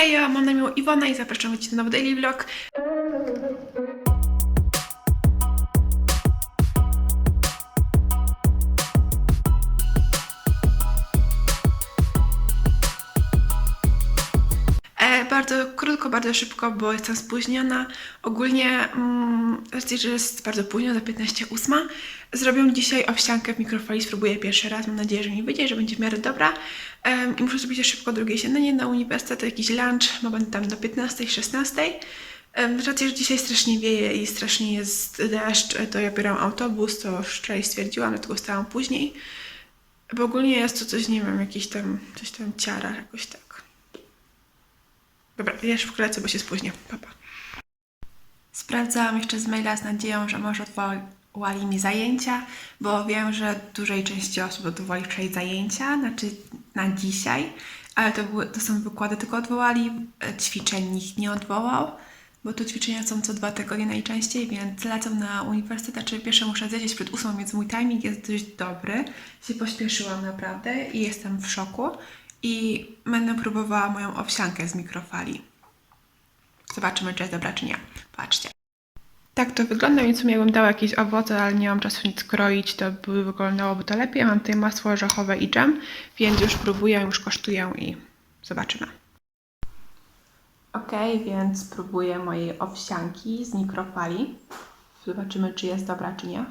Hej, ja mam na imię Iwona i zapraszam Cię na nowy daily vlog. Bardzo krótko, bardzo szybko, bo jestem spóźniona. Ogólnie, mm, że jest bardzo późno, za 15.08, zrobię dzisiaj owsiankę w mikrofali. Spróbuję pierwszy raz, mam nadzieję, że mi wyjdzie, że będzie w miarę dobra. Em, I muszę zrobić też szybko drugie śniadanie na uniwersytet, jakiś lunch, bo będę tam do 15.16. Um, z racji, że dzisiaj strasznie wieje i strasznie jest deszcz, to ja biorę autobus, to wczoraj stwierdziłam, dlatego stałam później. Bo ogólnie jest to coś, nie wiem, jakiś tam, coś tam ciara, jakoś tak. Dobra, ja szybko lecę, bo się spóźnię. Papa. Sprawdzałam jeszcze z maila z nadzieją, że może odwołali mi zajęcia, bo wiem, że dużej części osób odwołali wczoraj zajęcia, znaczy na dzisiaj, ale to, były, to są wykłady, tylko odwołali, e, ćwiczeń nikt nie odwołał, bo tu ćwiczenia są co dwa tygodnie najczęściej, więc lecę na uniwersytet, a czy pierwsze muszę zjeść przed ósmą, więc mój timing jest dość dobry. Się pośpieszyłam naprawdę i jestem w szoku i będę próbowała moją owsiankę z mikrofali. Zobaczymy, czy jest dobra, czy nie. Patrzcie. Tak to wygląda, więc w sumie jakbym dała jakieś owoce, ale nie mam czasu nic kroić, to by wyglądałoby to lepiej. Mam tutaj masło orzechowe i dżem, więc już próbuję, już kosztuję i zobaczymy. Ok, więc próbuję mojej owsianki z mikrofali. Zobaczymy, czy jest dobra, czy nie.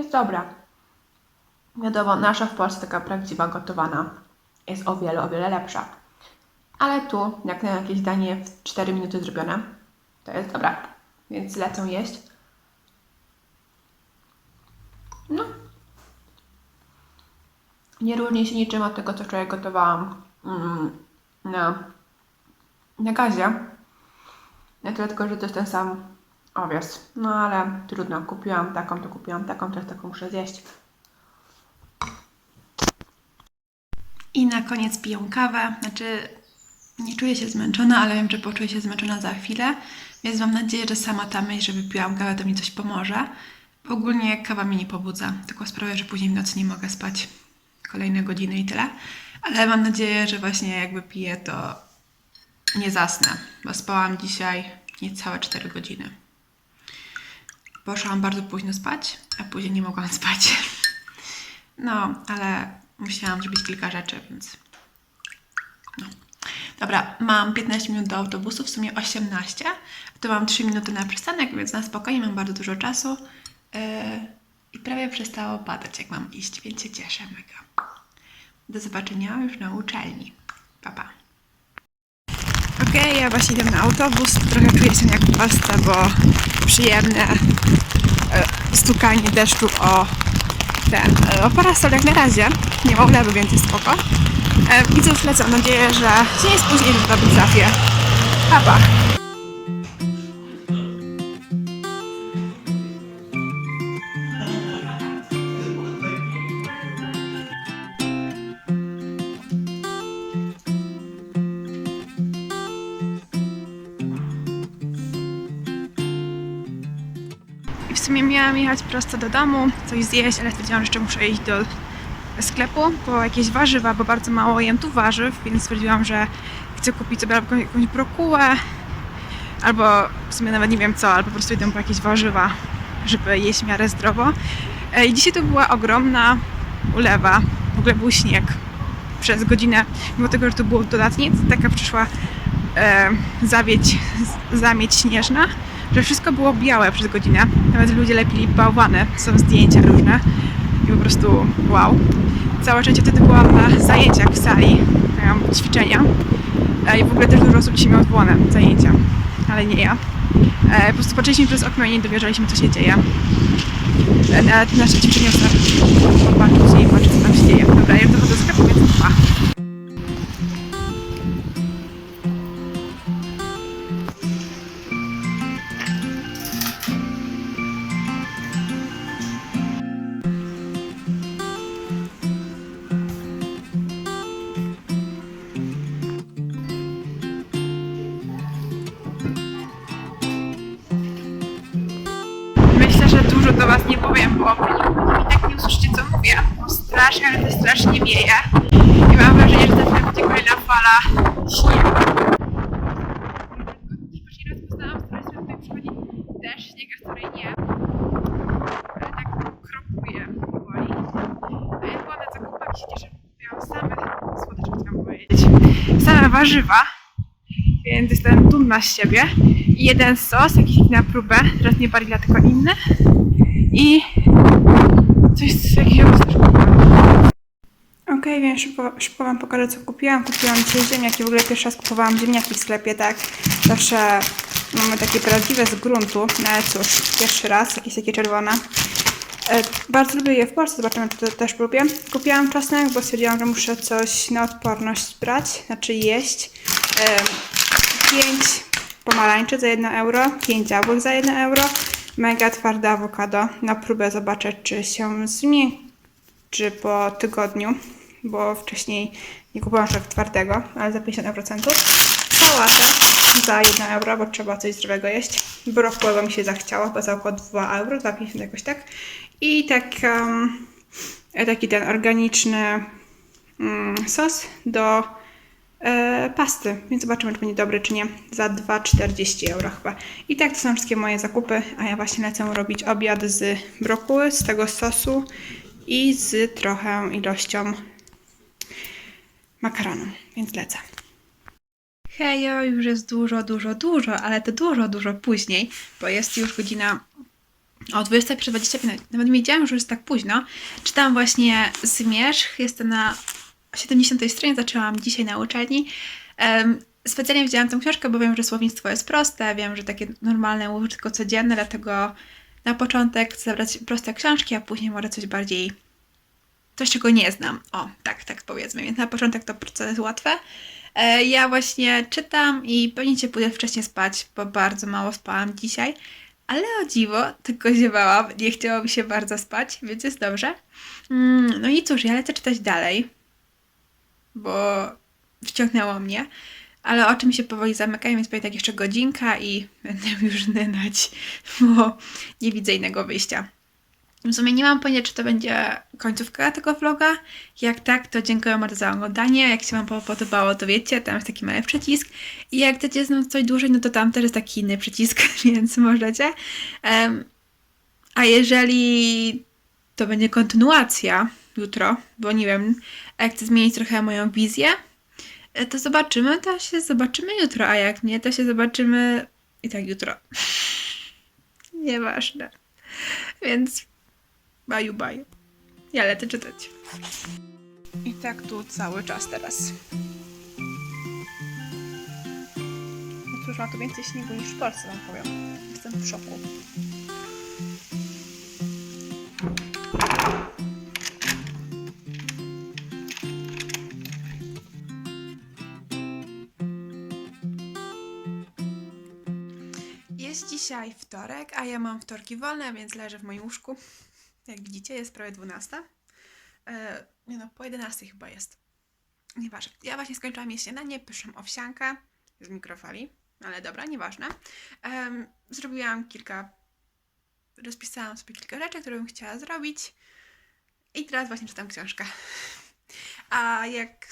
Jest dobra. Wiadomo, nasza w Polsce taka prawdziwa gotowana jest o wiele, o wiele lepsza. Ale tu, jak na jakieś danie w 4 minuty zrobione, to jest dobra. Więc lecę jeść. No. Nie różni się niczym od tego, co wczoraj gotowałam mm, na, na gazie. Nie tyle tylko, że to jest ten sam owiec. No ale trudno. Kupiłam taką, to kupiłam taką, teraz taką muszę zjeść. I na koniec piję kawę. Znaczy, nie czuję się zmęczona, ale wiem, że poczuję się zmęczona za chwilę, więc mam nadzieję, że sama ta myśl, że wypiłam kawę, to mi coś pomoże. Ogólnie kawa mnie nie pobudza, tylko sprawia, że później w nocy nie mogę spać kolejne godziny i tyle. Ale mam nadzieję, że właśnie jak wypiję, to nie zasnę, bo spałam dzisiaj niecałe 4 godziny. Poszłam bardzo późno spać, a później nie mogłam spać. No, ale musiałam zrobić kilka rzeczy, więc. No. Dobra, mam 15 minut do autobusu, w sumie 18. To mam 3 minuty na przystanek, więc na spokojnie mam bardzo dużo czasu. Yy, I prawie przestało padać, jak mam iść, więc się cieszę mega. Do zobaczenia już na uczelni. Pa, pa. Okej, ja właśnie idę na autobus. Trochę czuję się jak Polsce, bo przyjemne e, stukanie deszczu o ten, e, o parasol jak na razie. Nie ma ulewy, więc jest spoko. E, I cóż, lecę. Mam nadzieję, że się nie spóźnię, że dobrze trafię. Pa, pa. W sumie miałam jechać prosto do domu, coś zjeść, ale stwierdziłam, że jeszcze muszę iść do sklepu po jakieś warzywa, bo bardzo mało jem tu warzyw, więc stwierdziłam, że chcę kupić sobie albo jakąś brokułę, albo w sumie nawet nie wiem co, ale po prostu idę po jakieś warzywa, żeby jeść w miarę zdrowo. E, I dzisiaj to była ogromna ulewa, w ogóle był śnieg przez godzinę, mimo tego, że tu było dodatnie, to taka przyszła e, zawieć, zamieć śnieżna, że wszystko było białe przez godzinę. Nawet ludzie lepili bałwany, są zdjęcia różne i po prostu wow. Całe szczęście wtedy byłam na zajęciach w sali, miałam ćwiczenia E, i w ogóle też dużo osób dzisiaj miało odwołane zajęcia, ale nie ja. E, Po prostu patrzyliśmy przez okno i nie dowierzaliśmy, co się dzieje. E, Nawet nasze ćwiczenia są popatrzeć i patrzeć, co tam się dzieje. Dobra, ja dochodzę do sklepu, więc pa. Nie powiem, bo i tak nie usłyszycie co mówię. strasznie, ale to strasznie wieje. I mam wrażenie, że to będzie kolejna fala śniegu. Pierwszy raz poznałam, z której strony tutaj przychodzi deszcz, śnieg, a której nie. Ale tak kropuje powoli. A ja byłam na zakupach i cieszę, że same słodycze, chciałam powiedzieć. Same warzywa, więc jestem dumna z siebie. I jeden sos, jakiś na próbę, teraz nie barilla, tylko inny. I coś z jakiegoś też. Okej, więc szybko, szybko wam pokażę co kupiłam. Kupiłam dzisiaj ziemniaki. W ogóle pierwszy raz kupowałam ziemniaki w sklepie, tak. Zawsze mamy takie prawdziwe z gruntu, no ale cóż, pierwszy raz, jakieś takie czerwone. E, bardzo lubię je w Polsce, zobaczymy, czy to też lubię. Kupiłam czosnek, bo stwierdziłam, że muszę coś na odporność brać, znaczy jeść. E, 5 pomarańczy za 1 euro, 5 jabłek za 1 euro, mega twarde awokado. Na próbę zobaczę, czy się zmiękczy po tygodniu, bo wcześniej nie kupowałam czegoś twardego, ale za 50%. Sałatę za 1 euro, bo trzeba coś zdrowego jeść. Brokułego mi się zachciało, bo za około 2 euro, 2,50 jakoś tak. I tak, um, taki ten organiczny mm, sos do pasty, więc zobaczymy, czy będzie dobry, czy nie. Za 2,40 euro chyba. I tak to są wszystkie moje zakupy, a ja właśnie lecę robić obiad z brokuły, z tego sosu i z trochę ilością makaronu, więc lecę. Hejo, już jest dużo, dużo, dużo, ale to dużo, dużo później, bo jest już godzina o 20.25, nawet nie wiedziałam, że jest tak późno. Czytam właśnie Zmierzch, jestem na 70 stronie, zaczęłam dzisiaj na uczelni. Em, specjalnie wzięłam tę książkę, bo wiem, że słownictwo jest proste, wiem, że takie normalne tylko codzienne, dlatego na początek chcę zabrać proste książki, a później może coś bardziej, coś czego nie znam. O, tak, tak powiedzmy, więc na początek to jest łatwe. E, Ja właśnie czytam i pewnie cię pójdę wcześniej spać, bo bardzo mało spałam dzisiaj. Ale o dziwo, tylko ziewałam, nie chciało mi się bardzo spać, więc jest dobrze. Mm, No i cóż, ja lecę czytać dalej, bo wciągnęło mnie. Ale oczy mi się powoli zamykają, więc pewnie tak jeszcze godzinka i będę już nynać, bo nie widzę innego wyjścia. W sumie nie mam pojęcia, czy to będzie końcówka tego vloga. Jak tak, to dziękuję bardzo za oglądanie. Jak się Wam podobało, to wiecie, tam jest taki mały przycisk. I jak chcecie znać coś dłużej, no to tam też jest taki inny przycisk, więc możecie. Em, a jeżeli to będzie kontynuacja jutro, bo nie wiem, jak chcę zmienić trochę moją wizję, e, to zobaczymy, to się zobaczymy jutro, a jak nie, to się zobaczymy i tak jutro. Nieważne. Więc baju, baju. Ja lecę czytać. I tak tu cały czas teraz. No cóż, ma tu więcej śniegu niż w Polsce, wam powiem. Jestem w szoku. Jest dzisiaj wtorek, a ja mam wtorki wolne, więc leżę w moim łóżku. Jak widzicie, jest prawie 12. E, nie no, po 11 chyba jest. Nieważne. Ja właśnie skończyłam jeść śniadanie, pyszną owsiankę z mikrofali, ale dobra, nieważne. Zrobiłam kilka, rozpisałam sobie kilka rzeczy, które bym chciała zrobić i teraz właśnie czytam książkę. A jak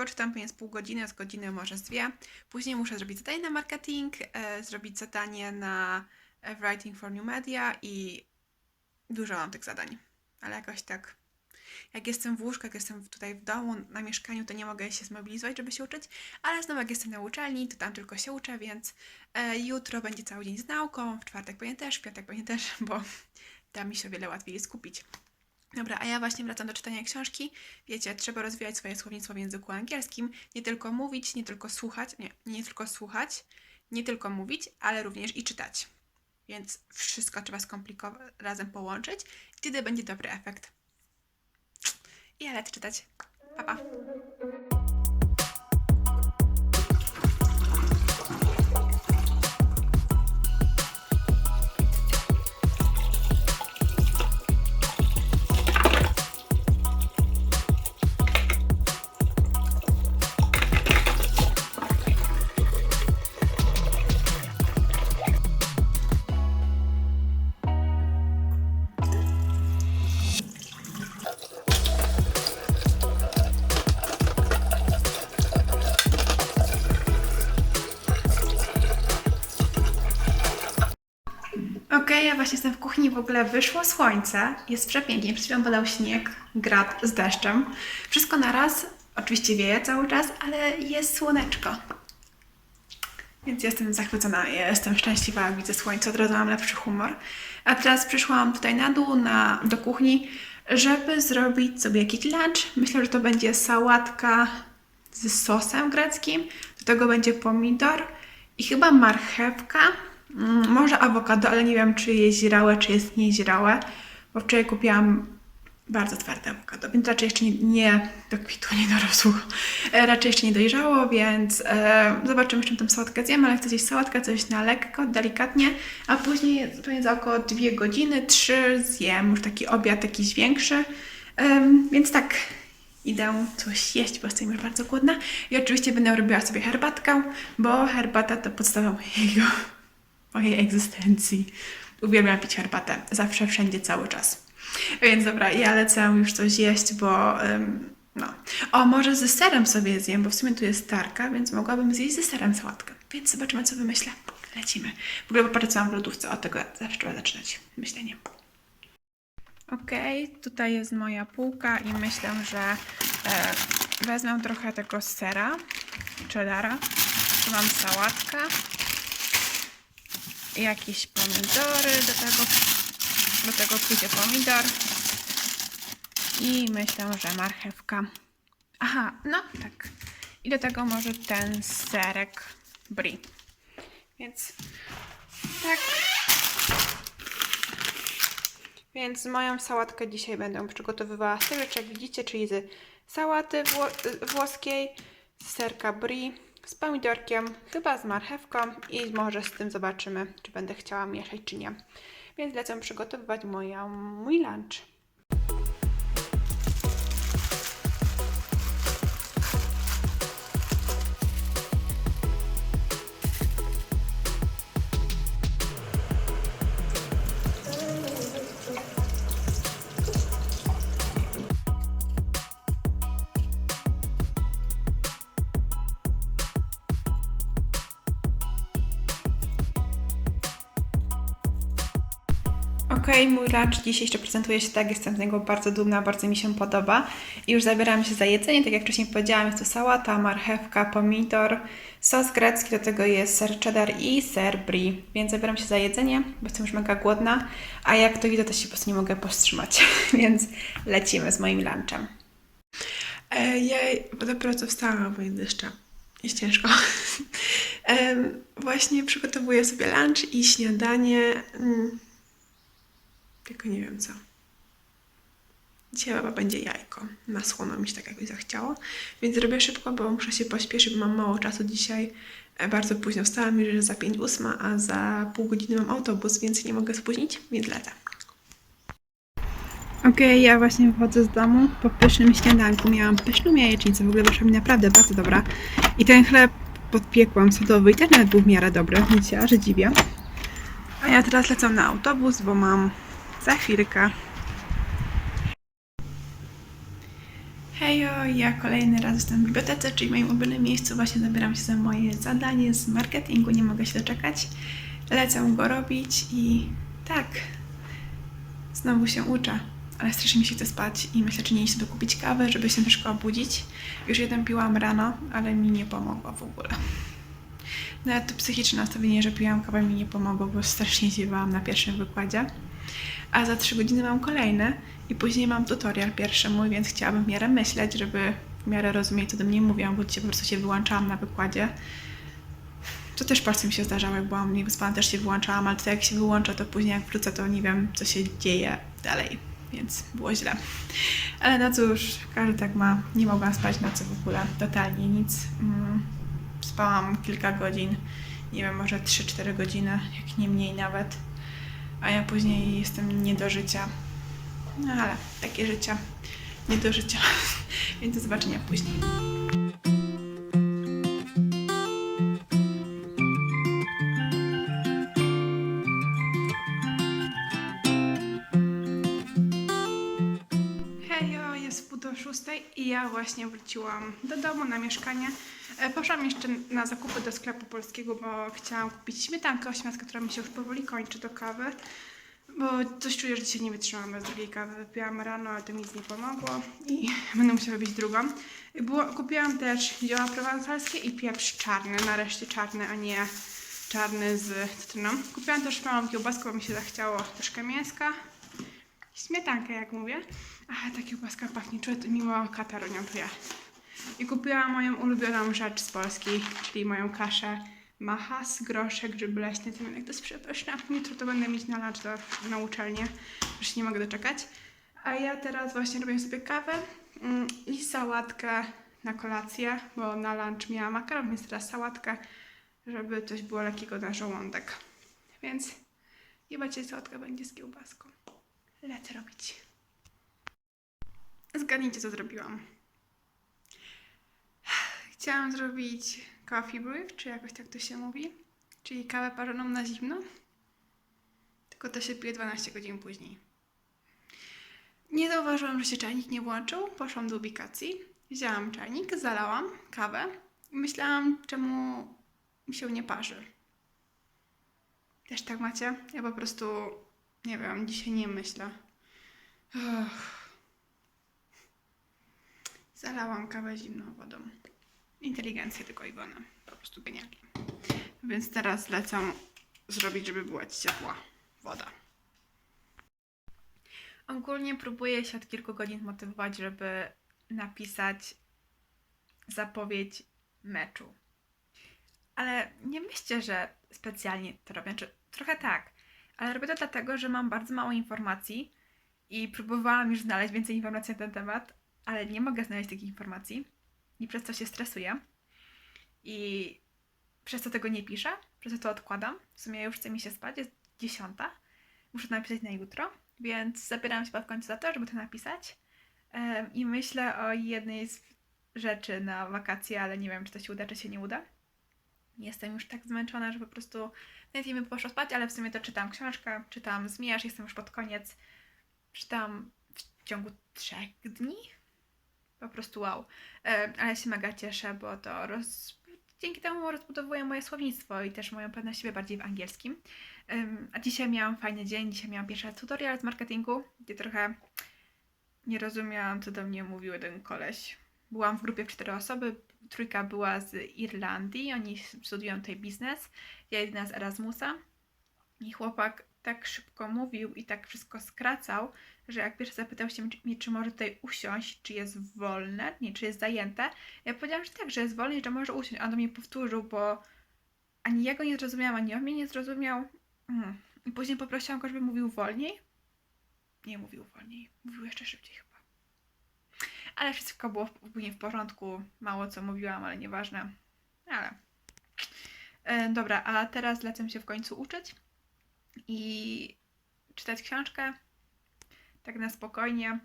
poczytam pewnie pół godziny, z godziny może z dwie, później muszę zrobić zadanie na marketing, e, zrobić zadanie na e, writing for new media i dużo mam tych zadań, ale jakoś tak. Jak jestem w łóżku, jak jestem tutaj w domu, na mieszkaniu, to nie mogę się zmobilizować, żeby się uczyć, ale znowu jak jestem na uczelni, to tam tylko się uczę, więc e, jutro będzie cały dzień z nauką, w czwartek pewnie też, w piątek pewnie też, bo tam mi się o wiele łatwiej skupić. Dobra, a ja właśnie wracam do czytania książki. Wiecie, trzeba rozwijać swoje słownictwo w języku angielskim. Nie tylko mówić, nie tylko słuchać, nie, nie tylko słuchać, nie tylko mówić, ale również i czytać. Więc wszystko trzeba skomplikować, razem połączyć i wtedy będzie dobry efekt. I ja lecę czytać. Pa, pa. Właśnie jestem w kuchni, w ogóle wyszło słońce, jest przepięknie, przed chwilą padał śnieg, grad z deszczem. Wszystko naraz, oczywiście wieje cały czas, ale jest słoneczko. Więc jestem zachwycona, ja jestem szczęśliwa, widzę słońce, od razu mam lepszy humor. A teraz przyszłam tutaj na dół, na, do kuchni, żeby zrobić sobie jakiś lunch. Myślę, że to będzie sałatka z sosem greckim, do tego będzie pomidor i chyba marchewka, może awokado, ale nie wiem, czy jest zirałe, czy jest niezirałe, bo wczoraj kupiłam bardzo twarde awokado, więc raczej jeszcze nie, nie dokwitło, nie dorosło. E, raczej jeszcze nie dojrzało, więc e, zobaczymy, czym tą sałatkę zjem, ale chcę zjeść sałatkę, coś na lekko, delikatnie, a później pewnie za około 2 godziny, 3 zjem już taki obiad jakiś większy. Em, więc tak, idę coś jeść, bo jestem już bardzo głodna. I oczywiście będę robiła sobie herbatkę, bo herbata to podstawa mojego, mojej egzystencji. Uwielbiam pić herbatę. Zawsze, wszędzie, cały czas. Więc dobra, ja lecę już coś jeść, bo ym, no. O, może ze serem sobie zjem, bo w sumie tu jest tarka, więc mogłabym zjeść ze serem sałatkę. Więc zobaczymy, co wymyślę. Lecimy. W ogóle mam w lodówce. Od tego zawsze trzeba zaczynać myślenie. Okej, tutaj jest moja półka i myślę, że e, wezmę trochę tego sera, cheddara. Tu mam sałatkę, jakieś pomidory, do tego, do tego pójdzie pomidor i myślę, że marchewka. Aha, no tak. I do tego może ten serek brie. Więc tak. Więc moją sałatkę dzisiaj będę przygotowywała z tego, jak widzicie, czyli z sałaty wło- włoskiej, z serka brie, z pomidorkiem, chyba z marchewką i może z tym zobaczymy, czy będę chciała mieszać, czy nie. Więc lecę przygotowywać moją, mój lunch. Okej, mój lunch dziś jeszcze prezentuje się tak, jestem z niego bardzo dumna, bardzo mi się podoba. I już zabieram się za jedzenie, tak jak wcześniej powiedziałam, jest to sałata, marchewka, pomidor, sos grecki, do tego jest ser cheddar i ser brie. Więc zabieram się za jedzenie, bo jestem już mega głodna, a jak to widzę, to się po prostu nie mogę powstrzymać, więc lecimy z moim lunchem. E, ja dopiero co wstałam, bo jest deszcza. Jest ciężko. Właśnie przygotowuję sobie lunch i śniadanie. Tylko nie wiem co. Dzisiaj chyba będzie jajko. Na słono mi się tak jakoś zachciało. Więc robię szybko, bo muszę się pośpieszyć, bo mam mało czasu dzisiaj. E, Bardzo późno wstałam już za 5.08, a za pół godziny mam autobus, więc nie mogę spóźnić, więc lecę. Okej, ja właśnie wychodzę z domu po pysznym śniadanku. Miałam pyszną jajecznicę, w ogóle wyszła mi naprawdę bardzo dobra. I ten chleb podpiekłam sodowy i też nawet był w miarę dobry, więc się aż dziwię. A ja teraz lecę na autobus, bo mam za chwilkę. Hejo, ja kolejny raz jestem w bibliotece, czyli w moim ulubionym miejscu. Właśnie zabieram się za moje zadanie z marketingu, nie mogę się doczekać. Lecę go robić i tak, znowu się uczę, ale strasznie mi się chce spać i myślę, czy nie iść sobie kupić kawę, żeby się troszkę obudzić. Już jeden piłam rano, ale mi nie pomogło w ogóle. Nawet to psychiczne nastawienie, że piłam kawę mi nie pomogło, bo strasznie zjewałam na pierwszym wykładzie. A za 3 godziny mam kolejne i później mam tutorial pierwszy mój, więc chciałabym w miarę myśleć, żeby w miarę rozumieć, co do mnie mówią, bo dzisiaj po prostu się wyłączałam na wykładzie. To też palcem mi się zdarzało, jak byłam niewyspana, też się wyłączałam, ale to jak się wyłącza, to później jak wrócę, to nie wiem, co się dzieje dalej, więc było źle. Ale no cóż, każdy tak ma. Nie mogłam spać nocy w ogóle, totalnie nic. Mm, spałam kilka godzin, nie wiem, może 3-4 godziny, jak nie mniej nawet. A ja później jestem nie do życia. No ale takie życie, nie do życia. Więc do zobaczenia później. I ja właśnie wróciłam do domu na mieszkanie. E, Poszłam jeszcze na zakupy do sklepu polskiego, bo chciałam kupić śmietankę ośmiaskę, która mi się już powoli kończy do kawy. Bo coś czuję, że dzisiaj nie wytrzymałam bez drugiej kawy. Wypiłam rano, ale to mi nic nie pomogło i będę musiała wypić drugą. Było, kupiłam też zioła prowansalskie i pieprz czarny, nareszcie czarny, a nie czarny z cytryną. Kupiłam też małą kiełbaskę, bo mi się zachciało troszkę mięska. Śmietankę, jak mówię. Ale ta kiełbaska pachnie, czuję to mimo kataru, nie czuję. I kupiłam moją ulubioną rzecz z Polski, czyli moją kaszę Machas, groszek, grzyby leśne, tymianek. To jest przepyszne. Jutro to będę mieć na lunch do, na uczelnię. Już nie mogę doczekać. A ja teraz właśnie robię sobie kawę mm, i sałatkę na kolację, bo na lunch miałam makaron, więc teraz sałatkę, żeby coś było lekkiego na żołądek. Więc chyba sałatka będzie z kiełbaską. Lecę robić. Zgadnijcie, co zrobiłam. Chciałam zrobić coffee brew, czy jakoś tak to się mówi, czyli kawę parzoną na zimno, tylko to się pije 12 godzin później. Nie zauważyłam, że się czajnik nie włączył, poszłam do ubikacji, wzięłam czajnik, zalałam kawę i myślałam, czemu mi się nie parzy. Też tak macie? Ja po prostu, nie wiem, dzisiaj nie myślę. Zalałam kawę zimną wodą. Inteligencja tylko Iwona. Po prostu genialnie. Więc teraz lecę zrobić, żeby była ciepła woda. Ogólnie próbuję się od kilku godzin motywować, żeby napisać zapowiedź meczu. Ale nie myślcie, że specjalnie to robię. Czy trochę tak, ale robię to dlatego, że mam bardzo mało informacji i próbowałam już znaleźć więcej informacji na ten temat, ale nie mogę znaleźć takich informacji i przez to się stresuję. I przez to tego nie piszę, przez to to odkładam. W sumie już chce mi się spać, jest dziesiąta. Muszę to napisać na jutro, więc zabieram się w końcu za to, żeby to napisać. I myślę o jednej z rzeczy na wakacje, ale nie wiem, czy to się uda, czy się nie uda. Jestem już tak zmęczona, że po prostu nawet mi poszło spać, ale w sumie to czytam książkę, czytam Zmierz, jestem już pod koniec. Czytam w ciągu trzech dni. Po prostu wow. E, ale się mega cieszę, bo to roz... dzięki temu rozbudowuję moje słownictwo i też moją pewność siebie bardziej w angielskim. A dzisiaj miałam fajny dzień, dzisiaj miałam pierwszy tutorial z marketingu, gdzie trochę nie rozumiałam, co do mnie mówił jeden koleś. Byłam w grupie w cztery osoby, trójka była z Irlandii, oni studiują tutaj biznes, ja jedna z Erasmusa i chłopak tak szybko mówił i tak wszystko skracał, że jak pierwszy zapytał się mnie, czy może tutaj usiąść, czy jest wolne, nie, czy jest zajęte, ja powiedziałam, że tak, że jest wolne i że może usiąść. A on do mnie powtórzył, bo ani ja go nie zrozumiałam, ani on mnie nie zrozumiał. Mm. I później poprosiłam go, żeby mówił wolniej. Nie mówił wolniej, mówił jeszcze szybciej. Ale wszystko było później w porządku. Mało co mówiłam, ale nieważne. Ale. E, dobra, a teraz lecę się w końcu uczyć i czytać książkę. Tak na spokojnie.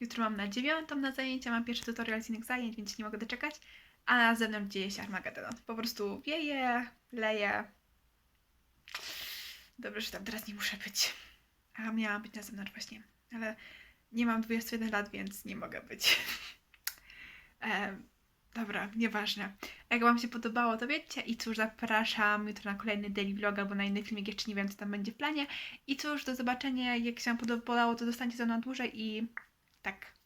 Jutro mam na dziewiątą na zajęcia, mam pierwszy tutorial z innych zajęć, więc nie mogę doczekać. A na zewnątrz dzieje się Armagedon. Po prostu wieje, leje. Dobrze, że tam teraz nie muszę być. A miałam być na zewnątrz właśnie, ale nie mam 21 lat, więc nie mogę być. Em, dobra, nieważne. Jak Wam się podobało, to wiecie. I cóż, zapraszam jutro na kolejny daily vlog albo na inny filmik. Jeszcze nie wiem, co tam będzie w planie. I cóż, do zobaczenia. Jak się Wam podobało, to zostańcie ze mną dłużej i tak.